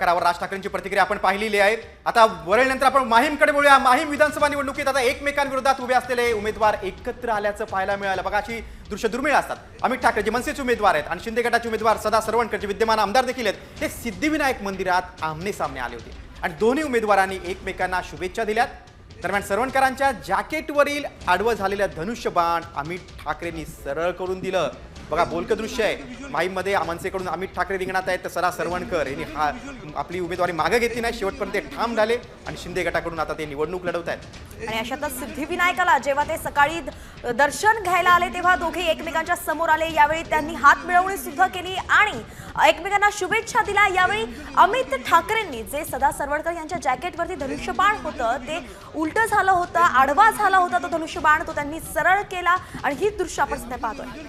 करावर राज ठाकरेंची प्रतिक्रिया आपण पाहिलेली आहे. आता वरळनंतर आपण माहीमकडे बोलूया. माहीम विधानसभा निवडणुकीत आता एकमेकांविरोधात उभे असलेले उमेदवार एकत्र आल्याचं पाहायला मिळालं. बघा अशी दृश्य दुर्मिळ असतात. अमित ठाकरे जे मनसेचे उमेदवार आहेत आणि शिंदे गटाचे उमेदवार सदा सरवणकर जे विद्यमान आमदार देखील आहेत. ते सिद्धिविनायक मंदिरात आमने सामने आले होते. आणि दोन्ही उमेदवारांनी एकमेकांना शुभेच्छा दिल्यात. दरम्यान सरवणकरांच्या जॅकेटवरील आडवं झालेलं धनुष्यबाण अमित ठाकरेंनी सरळ करून दिलं. बघा बोलकं दृश्य आहे. माहीममध्ये मनसेकडून अमित ठाकरे रिंगणात आहेत तर सरा सरवणकर यांनी हा आपली उमेदवारी मागे घेतली नाही. शेवटपर्यंत ते ठाम झाले आणि शिंदे गटाकडून आता ते निवडणूक लढवत आहेत. आणि अशातच सिद्धिविनायकाला जेव्हा ते सकाळी दर्शन घ्यायला आले तेव्हा दोघे एकमेकांच्या समोर आले. यावेळी त्यांनी हात मिळवणी सुद्धा केली आणि एकमेकांना शुभेच्छा दिल्या. यावेळी अमित ठाकरेंनी जे सदा सरवणकर यांच्या जॅकेटवरती धनुष्यबाण होतं ते उलट झालं होतं आडवा झाला होता तो धनुष्यबाण तो त्यांनी सरळ केला आणि ही दृश्य आपण सध्या पाहतोय.